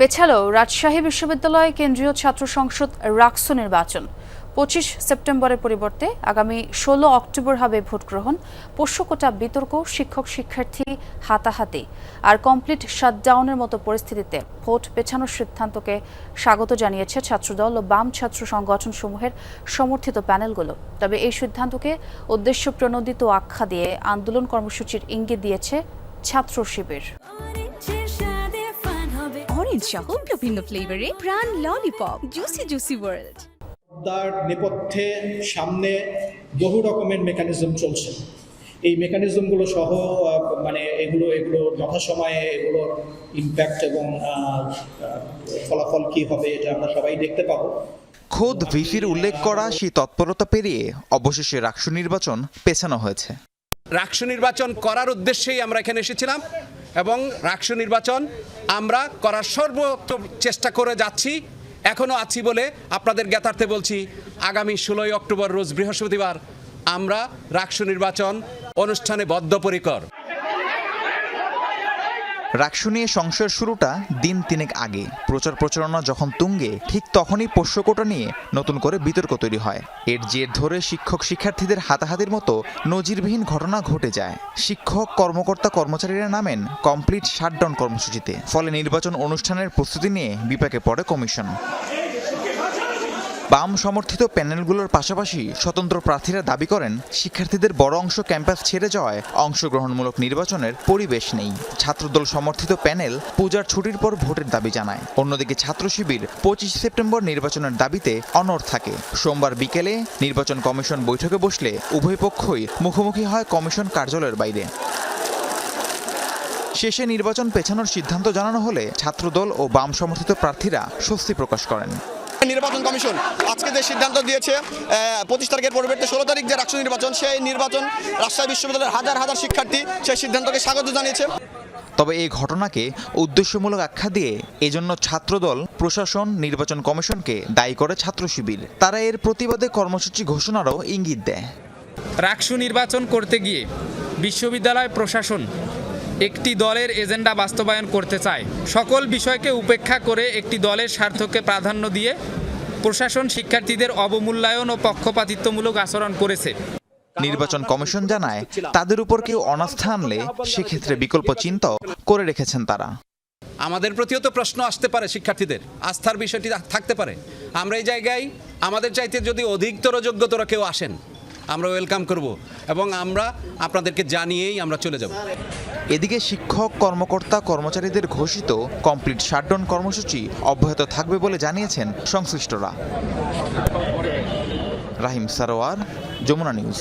পেছালো রাজশাহী বিশ্ববিদ্যালয় কেন্দ্রীয় ছাত্র সংসদ রাকসু নির্বাচন। পঁচিশ সেপ্টেম্বরের পরিবর্তে আগামী ষোলো অক্টোবর হবে ভোট গ্রহণ পোষ্যকোটা বিতর্ক, শিক্ষক শিক্ষার্থী হাতাহাতি আর কমপ্লিট শাটডাউনের মতো পরিস্থিতিতে ভোট পেছানোর সিদ্ধান্তকে স্বাগত জানিয়েছে ছাত্রদল ও বাম ছাত্র সংগঠনসমূহের সমর্থিত প্যানেলগুলো। তবে এই সিদ্ধান্তকে উদ্দেশ্য প্রণোদিত আখ্যা দিয়ে আন্দোলন কর্মসূচির ইঙ্গিত দিয়েছে ছাত্র শিবির। অরেঞ্জ সহ বিভিন্ন ফ্লেভারে প্রাণ ললিপপ জুসি জুসি ওয়ার্ল্ড তার নেপথ্যে সামনে বহু রকমের মেকানিজম চলছে। এই মেকানিজমগুলো সহ মানে এগুলো এগুলো যথাসময়ে এগুলোর ইম্প্যাক্ট এবং ফলাফল কি হবে এটা আমরা সবাই দেখতে পাবো। খোদ ভিসির উল্লেখ করা সেই তৎপরতা পেরিয়ে অবশেষে রাকসু নির্বাচন পেছানো হয়েছে। রাকসু নির্বাচন করার উদ্দেশ্যেই আমরা এখানে এসেছিলাম। এবং রাষ্ট্র নির্বাচন আমরা করার সর্বোচ্চ চেষ্টা করে যাচ্ছি এখনও আছি বলে আপনাদের জ্ঞাতার্থে বলছি, আগামী ষোলোই অক্টোবর রোজ বৃহস্পতিবার আমরা রাষ্ট্র নির্বাচন অনুষ্ঠানে বদ্ধপরিকর। রাকসু নিয়ে সংশয়ের শুরুটা দিন তিনেক আগে। প্রচার প্রচারণা যখন তুঙ্গে, ঠিক তখনই পোষ্যকোটা নিয়ে নতুন করে বিতর্ক তৈরি হয়। এর জের ধরে শিক্ষক শিক্ষার্থীদের হাতাহাতির মতো নজিরবিহীন ঘটনা ঘটে যায়। শিক্ষক, কর্মকর্তা, কর্মচারীরা নামেন কমপ্লিট শাটডাউন কর্মসূচিতে, ফলে নির্বাচন অনুষ্ঠানের প্রস্তুতি নিয়ে বিপাকে পড়ে কমিশন। বাম সমর্থিত প্যানেলগুলোর পাশাপাশি স্বতন্ত্র প্রার্থীরা দাবি করেন, শিক্ষার্থীদের বড় অংশ ক্যাম্পাস ছেড়ে যাওয়ায় অংশগ্রহণমূলক নির্বাচনের পরিবেশ নেই। ছাত্রদল সমর্থিত প্যানেল পূজার ছুটির পর ভোটের দাবি জানায়। অন্যদিকে ছাত্র শিবির পঁচিশ সেপ্টেম্বর নির্বাচনের দাবিতে অনড় থাকে। সোমবার বিকেলে নির্বাচন কমিশন বৈঠকে বসলে উভয় পক্ষই মুখোমুখি হয় কমিশন কার্যালয়ের বাইরে। শেষে নির্বাচন পেছানোর সিদ্ধান্ত জানানো হলে ছাত্রদল ও বাম সমর্থিত প্রার্থীরা স্বস্তি প্রকাশ করেন। নির্বাচন কমিশন আজকে যে সিদ্ধান্ত দিয়েছে পঁচিশ তারিখের পরিবর্তে ষোলো তারিখ যে রাষ্ট্র নির্বাচন সেই নির্বাচন রাজশাহী বিশ্ববিদ্যালয়ের হাজার হাজার শিক্ষার্থী সেই সিদ্ধান্তকে স্বাগত জানিয়েছে। তবে এই ঘটনাকে উদ্দেশ্যমূলক আখ্যা দিয়ে এজন্য ছাত্রদল প্রশাসন নির্বাচন কমিশনকে দায়ী করে ছাত্র শিবির। তারা এর প্রতিবাদে কর্মসূচি ঘোষণারও ইঙ্গিত দেয়। রাকসু নির্বাচন করতে গিয়ে বিশ্ববিদ্যালয় প্রশাসন একটি দলের এজেন্ডা বাস্তবায়ন করতে চায়। সকল বিষয়কে উপেক্ষা করে একটি দলের স্বার্থকে প্রাধান্য দিয়ে প্রশাসন শিক্ষার্থীদের অবমূল্যায়ন ও পক্ষপাতিত্বমূলক আচরণ করেছে। নির্বাচন কমিশন জানায় তাদের উপর কেউ অনাস্থা আনলে সেক্ষেত্রে বিকল্প চিন্তাও করে রেখেছেন তারা। আমাদের প্রতিও তো প্রশ্ন আসতে পারে শিক্ষার্থীদের আস্থার বিষয়টি থাকতে পারে। আমরা এই জায়গায় আমাদের চাইতে যদি অধিকতর যোগ্যতর কেউ আসেন আমরা ওয়েলকাম করব এবং আমরা আপনাদেরকে জানিয়েই আমরা চলে যাব। এদিকে শিক্ষক, কর্মকর্তা, কর্মচারীদের ঘোষিত কমপ্লিট শাটডাউন কর্মসূচি অব্যাহত থাকবে বলে জানিয়েছেন সংশ্লিষ্টরা। রাহিম সারোয়ার, যমুনা নিউজ।